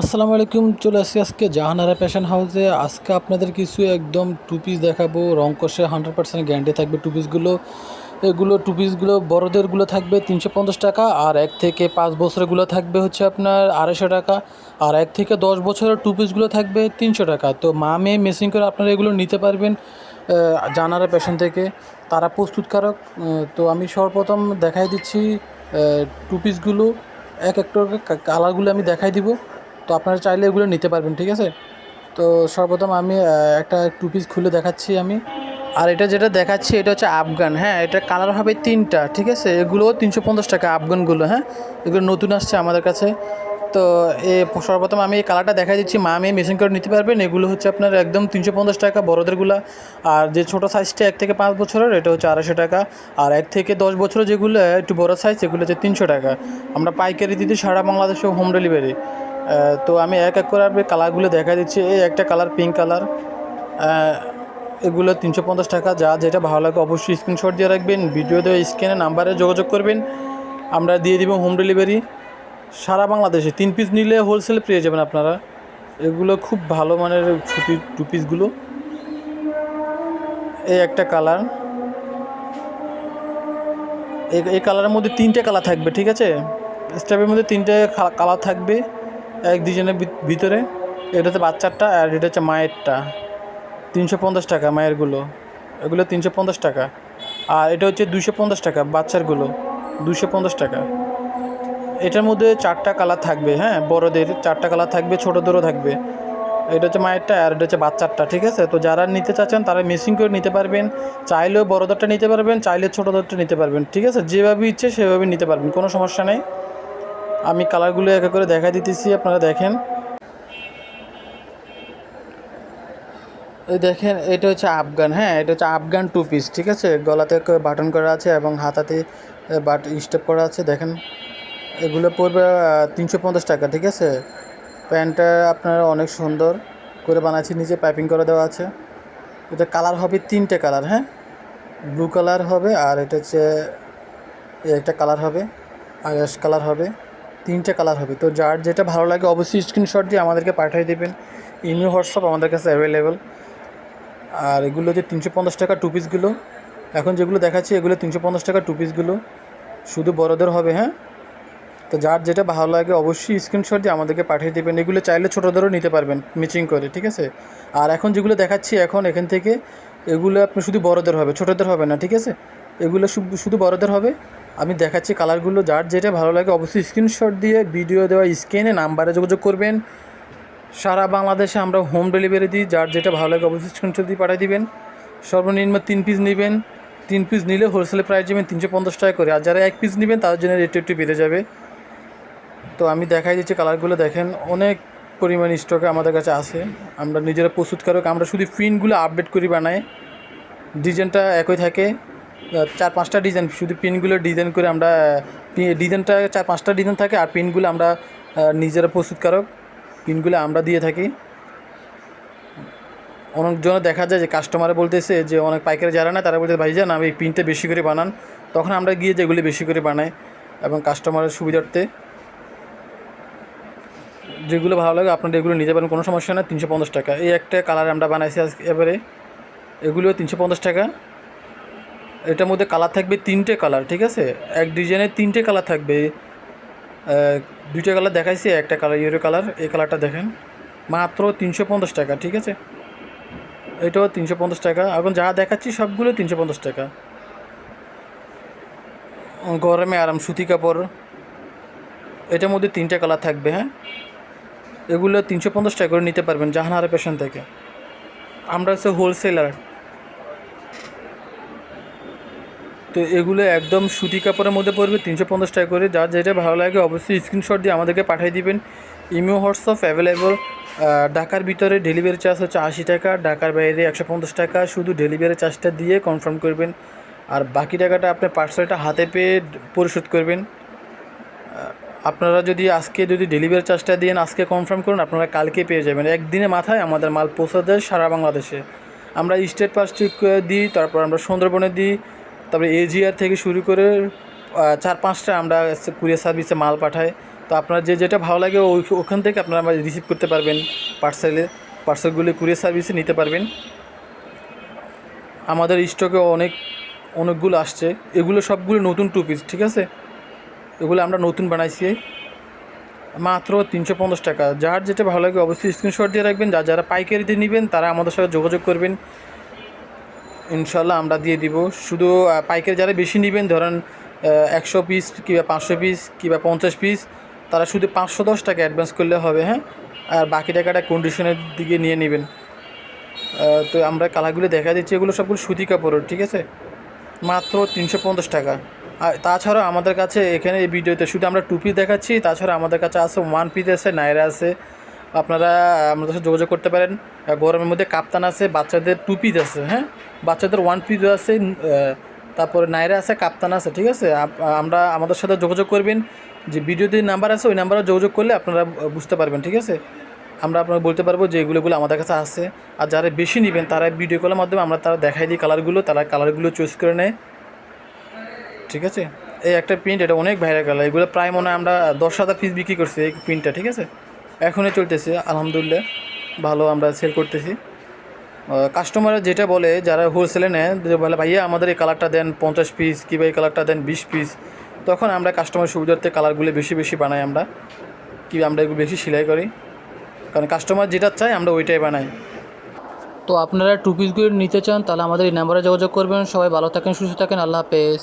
আসসালামু আলাইকুম চলে আসি আজকে জাহানারা ফ্যাশন হাউসে আজকে আপনাদের কিছু একদম টু পিস দেখাবো। রং কষে হান্ড্রেড পার্সেন্ট গ্যারান্টি থাকবে টু পিসগুলো এগুলো টু পিসগুলো বড়োদেরগুলো থাকবে তিনশো পঞ্চাশ টাকা আর এক থেকে পাঁচ বছরেরগুলো থাকবে হচ্ছে আপনার আড়াইশো টাকা আর এক থেকে দশ বছরের টু পিসগুলো থাকবে তিনশো টাকা। তো মা মেয়ে মেসিং করে আপনারা এগুলো নিতে পারবেন আহ, জাহানারা ফ্যাশন থেকে। তারা প্রস্তুতকারক তো আমি সর্বপ্রথম দেখাই দিচ্ছি টু পিসগুলো এক একটা কালারগুলো আমি দেখাই দিব। তো আপনারা চাইলে এগুলো নিতে পারবেন, ঠিক আছে? তো সর্বপ্রথম আমি একটা টু পিস খুলে দেখাচ্ছি আমি। আর এটা যেটা দেখাচ্ছি, এটা হচ্ছে আফগান হ্যাঁ? এটা কালার হবে তিনটা, ঠিক আছে? এগুলোও তিনশো পঞ্চাশ টাকা, আফগানগুলো হ্যাঁ? এগুলো নতুন আসছে আমাদের কাছে। তো এ সর্বপ্রথম আমি এই কালারটা দেখা দিচ্ছি, মা মেয়ে মেশিন করে নিতে পারবেন। এগুলো হচ্ছে আপনার একদম তিনশো পঞ্চাশ টাকা, বড়োদেরগুলো। আর যে ছোটো সাইজটা এক থেকে পাঁচ বছরের, এটা হচ্ছে আড়াইশো টাকা। আর এক থেকে দশ বছরের যেগুলো, একটু বড়ো সাইজ এগুলো হচ্ছে তিনশো টাকা। আমরা পাইকারি দিতে সারা বাংলাদেশে হোম ডেলিভারি তো আমি এক এক করে আপনি কালারগুলো দেখা দিচ্ছি। এই একটা কালার পিঙ্ক কালার। এগুলো তিনশো পঞ্চাশ টাকা। যা যেটা ভালো লাগে অবশ্যই স্ক্রিনশট দিয়ে রাখবেন। ভিডিও দিয়ে স্ক্রিনে নাম্বারে যোগাযোগ করবেন। আমরা দিয়ে দিব হোম ডেলিভারি সারা বাংলাদেশে তিন পিস নিলে হোলসেল পেয়ে যাবেন আপনারা। এগুলো খুব ভালো মানের ছুটি টু পিসগুলো এই একটা কালার। এই কালারের মধ্যে তিনটে কালার থাকবে, ঠিক আছে? স্টাফের মধ্যে তিনটে কালার থাকবে। এক ডিজাইনের ভি- ভিতরে। এটা হচ্ছে বাচ্চারটা আর এটা হচ্ছে মায়েরটা। তিনশো পঞ্চাশ টাকা মায়েরগুলো। এগুলো তিনশো পঞ্চাশ টাকা। আর এটা হচ্ছে দুশো পঞ্চাশ টাকা বাচ্চারগুলো। দুশো পঞ্চাশ টাকা। এটার মধ্যে চারটা কালার থাকবে হ্যাঁ? বড়দের চারটা কালার থাকবে, ছোটোদেরও থাকবে। এটা হচ্ছে মায়েরটা আর এটা হচ্ছে বাচ্চারটা, ঠিক আছে? তো যারা নিতে চাচ্ছেন, তারা মেশিং করে নিতে পারবেন। চাইলেও বড়দেরটা নিতে পারবেন, চাইলে ছোটোদেরটা নিতে পারবেন, ঠিক আছে? যেভাবে ইচ্ছে সেভাবে নিতে পারবেন, কোনো সমস্যা নেই। আমি কালারগুলো এক করে দেখা দিতেছি, আপনারা দেখেন। এই দেখেন, এটা হচ্ছে আফগান হ্যাঁ এটা হচ্ছে আফগান টু পিস ঠিক আছে? গলাতে বাটন করা আছে এবং হাতাতে বাট স্টেপ করা আছে, দেখেন। এগুলো পড়বে তিনশো পঞ্চাশ টাকা, ঠিক আছে? প্যান্টটা আপনার অনেক সুন্দর করে বানাচ্ছি নিচে পাইপিং করে দেওয়া আছে। এটা কালার হবে তিনটে কালার হ্যাঁ? ব্লু কালার হবে আর এটা হচ্ছে একটা কালার হবে আর কালার হবে। তিনটে কালার হবে। তো যার যেটা ভালো লাগে, অবশ্যই স্ক্রিনশট দিয়ে আমাদেরকে পাঠিয়ে দেবেন। ইমেল হোয়াটসঅ্যাপ আমাদের কাছে অ্যাভেলেবেল আর এগুলো যে তিনশো পঞ্চাশ টাকা টু পিসগুলো এখন যেগুলো দেখাচ্ছি, এগুলো তিনশো পঞ্চাশ টাকা টু পিসগুলো শুধু বড়দের হবে হ্যাঁ? তো যার যেটা ভালো লাগে, অবশ্যই স্ক্রিনশট দিয়ে আমাদেরকে পাঠিয়ে দেবেন। এগুলো চাইলে ছোটোদেরও নিতে পারবেন মিচিং করে, ঠিক আছে? আর এখন যেগুলো দেখাচ্ছি, এখন এখান থেকে এগুলো আপনি শুধু বড়দের হবে, ছোটোদের হবে না, ঠিক আছে? এগুলো শুধু বড়দের হবে। আমি দেখাচ্ছি কালারগুলো, যার যেটা ভালো লাগে অবশ্যই স্ক্রিনশট দিয়ে ভিডিও দেওয়া স্ক্রিনে নাম্বারে যোগাযোগ করবেন। সারা বাংলাদেশে আমরা হোম ডেলিভারি দিই, যার যেটা ভালো লাগে অবশ্যই স্ক্রিনশট দিয়ে পাঠিয়ে দিবেন। সর্বনিম্ন তিন পিস নেবেন। তিন পিস নিলে হোলসেল প্রাইস যাবেন তিনশো পঞ্চাশ টাকা করে। আর যারা এক পিস নেবেন, তাদের জন্য রেট একটু বেড়ে যাবে। তো আমি দেখাই দিচ্ছি কালারগুলো, দেখেন অনেক পরিমাণ স্টকে আমাদের কাছে আছে। আমরা নিজেরা প্রস্তুতকারক, আমরা শুধু প্রিন্টগুলো আপডেট করি বানাই। ডিজাইনটা একই থাকে। চার পাঁচটা ডিজাইন, শুধু পিনগুলো ডিজাইন করে আমরা ডিজাইনটা চার পাঁচটা ডিজাইন থাকে আর পিনগুলো আমরা নিজেরা প্রস্তুতকারক পিনগুলো আমরা দিয়ে থাকি। অনেকজন দেখা যায় যে কাস্টমারে বলতেছে যে অনেক পাইকারি যারা না তারা বলতে ভাইজান, আমি এই পিনটা বেশি করে বানান। তখন আমরা গিয়ে যেগুলি বেশি করে বানাই এবং কাস্টমারের সুবিধার্থে যেগুলো ভালো লাগে আপনারা এগুলো নিতে পারেন, কোনো সমস্যা না তিনশো পঞ্চাশ টাকা। এই একটা কালার আমরা বানাইছি আজকে এবারে, এগুলো তিনশো পঞ্চাশ টাকা। এটার মধ্যে কালার থাকবে তিনটে কালার ঠিক আছে? এক ডিজাইনের তিনটে কালার থাকবে। দুইটা কালার দেখাইছি, একটা কালার ইউরো কালার এই কালারটা দেখেন। মাত্র তিনশো পঞ্চাশ টাকা, ঠিক আছে? এটাও তিনশো পঞ্চাশ টাকা, এখন যা দেখাচ্ছি সবগুলো তিনশো পঞ্চাশ টাকা। গরমে আরাম, সুতি কাপড়। এটার মধ্যে তিনটে কালার থাকবে হ্যাঁ? এগুলো তিনশো পঞ্চাশ টাকা করে নিতে পারবেন জাহানারা পেশন থেকে। আমরা হচ্ছে হোলসেলার তো এগুলো একদম সুতি কাপড়ের মধ্যে পড়বে, তিনশো পঞ্চাশ টাকা করে। যার যেটা ভালো লাগে অবশ্যই স্ক্রিনশট দিয়ে আমাদেরকে পাঠিয়ে দিবেন। ইমো হোয়াটসঅ্যাপ অ্যাভেলেবল ঢাকার ভিতরে ডেলিভারি চার্জ হচ্ছে আশি টাকা, ঢাকার বাইরে একশো পঞ্চাশ টাকা। শুধু ডেলিভারি চার্জটা দিয়ে কনফার্ম করবেন। আর বাকি টাকাটা আপনি পার্সেলটা হাতে পেয়ে পরিশোধ করবেন। আপনারা যদি আজকে যদি ডেলিভারি চার্জটা দিয়ে আজকে কনফার্ম করুন, আপনারা কালকে পেয়ে যাবেন। একদিনে মাথায় আমাদের মাল পৌঁছে দেয় সারা বাংলাদেশে। আমরা স্টেট প্লাস্টিক দিই, তারপর আমরা সুন্দরবনে দিই। তারপরে এজিআর থেকে শুরু করে চার পাঁচটা আমরা কুরিয়ার সার্ভিসে মাল পাঠাই। তো আপনার যে যেটা ভালো লাগে ওই ওখান থেকে আপনারা রিসিভ করতে পারবেন। পার্সেলে পার্সেলগুলি কুরিয়ার সার্ভিসে নিতে পারবেন। আমাদের স্টকে অনেক, অনেকগুলো আসছে। এগুলো সবগুলো নতুন টু পিস ঠিক আছে? এগুলো আমরা নতুন বানাইছি। মাত্র তিনশো পঞ্চাশ টাকা। যার যেটা ভালো লাগে অবশ্যই স্ক্রিনশট দিয়ে রাখবেন। যা যারা পাইকারিতে নেবেন, তারা আমাদের সাথে যোগাযোগ করবেন। ইনশাল্লাহ আমরা দিয়ে দিব। শুধু পাইকারি যারা বেশি নেবেন, ধরেন একশো পিস কিংবা পাঁচশো পিস কিংবা পঞ্চাশ পিস তারা শুধু পাঁচশো দশ টাকা অ্যাডভান্স করলে হবে হ্যাঁ? আর বাকি টাকাটা কন্ডিশনের দিকে নিয়ে নেবেন। তো আমরা কালারগুলো দেখা দিচ্ছি, এগুলো সবগুলো সুতি কাপড়ের, ঠিক আছে? মাত্র তিনশো পঞ্চাশ টাকা। আর তাছাড়াও আমাদের কাছে এখানে এই ভিডিওতে শুধু আমরা টু পিস দেখাচ্ছি, তাছাড়া আমাদের কাছে আছে ওয়ান পিস আছে, নাইরা আছে। আপনারা আমাদের সাথে যোগাযোগ করতে পারেন। গরমের মধ্যে কাপ্তান আছে, বাচ্চাদের টু পিস আছে হ্যাঁ? বাচ্চাদের ওয়ান পিস আছে তারপরে নাইরা আছে, কাপ্তান আছে, ঠিক আছে? আমরা আমাদের সাথে যোগাযোগ করবেন। যে ভিডিওতে নাম্বার আছে, ওই নাম্বারে যোগাযোগ করলে আপনারা বুঝতে পারবেন, ঠিক আছে? আমরা আপনাকে বলতে পারব যে এগুলোগুলো আমাদের কাছে আছে। আর যারা বেশি নেবেন, তারা ভিডিও কলের মাধ্যমে আমরা তারা দেখাই দিই কালারগুলো তারা কালারগুলো চুজ করে নেয়। ঠিক আছে? এই একটা প্রিন্ট এটা অনেক ভাইরাল কালার এগুলো প্রায় মনে হয় আমরা দশ হাজার পিস বিক্রি করছি এই প্রিন্টটা ঠিক আছে? এখনই চলতেছে, আলহামদুলিল্লাহ। ভালো আমরা সেল করতেছি। কাস্টমার যেটা বলে, যারা হোলসেলে নেয় বলে, ভাইয়া, আমাদের এই কালারটা দেন পঞ্চাশ পিস কিংবা এই কালারটা দেন বিশ পিস তখন আমরা কাস্টমার সুবিধার্থে কালারগুলো বেশি বেশি বানাই আমরা। কি আমরা এগুলো বেশি সেলাই করি? কারণ কাস্টমার যেটা চায়, আমরা ওইটাই বানাই। তো আপনারা টু পিসগুলো নিতে চান, তাহলে আমাদের এই নাম্বারে যোগাযোগ করবেন। সবাই ভালো থাকেন, সুস্থ থাকেন। আল্লাহ হাফেজ।